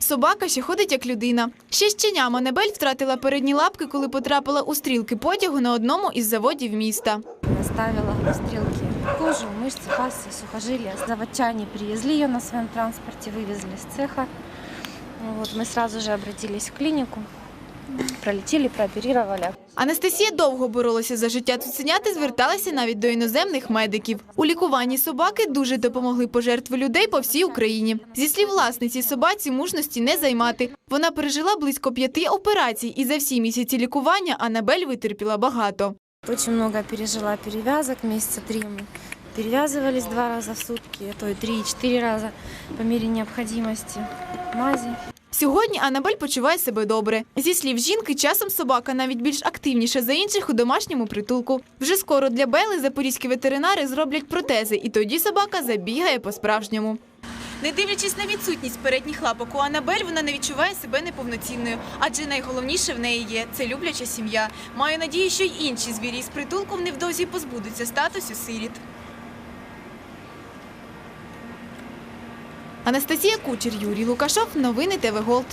Собака ще ходить як людина. Ще щеня Манебель втратила передні лапки, коли потрапила у стрілки потягу на одному із заводів міста. Ставила стрелки кожу, мышцы, пассы, сухожилия. Заводчане привезли ее на своем транспорте, вывезли с цеха. Ну Вот, мы сразу же обратились в клинику, пролетели, прооперировали. Анастасія довго боролася за життя цуценят і зверталася навіть до іноземних медиків. У лікуванні собаки дуже допомогли пожертви людей по всій Україні. Зі слів власниці, собаці мужності не займати. Вона пережила близько п'яти операцій, і за всі місяці лікування Анабель витерпіла багато. Очень много пережила перевязок, месяца три мы перевязывались два раза в сутки, а то и три, и четыре раза по мере необходимости. Мази. Сьогодні Анабель почуває себе добре. Зі слів жінки, часом собака навіть більш активніша за інших у домашньому притулку. Вже скоро для Бели запорізькі ветеринари зроблять протези, і тоді собака забігає по-справжньому. Не дивлячись на відсутність передніх лапок у Анабель, вона не відчуває себе неповноцінною, адже найголовніше в неї є це любляча сім'я. Маю надію, що й інші звірі з притулком невдовзі позбудуться статусу сиріт. Анастасія Кучер, Юрій Лукашов. Новини ТВ Голд.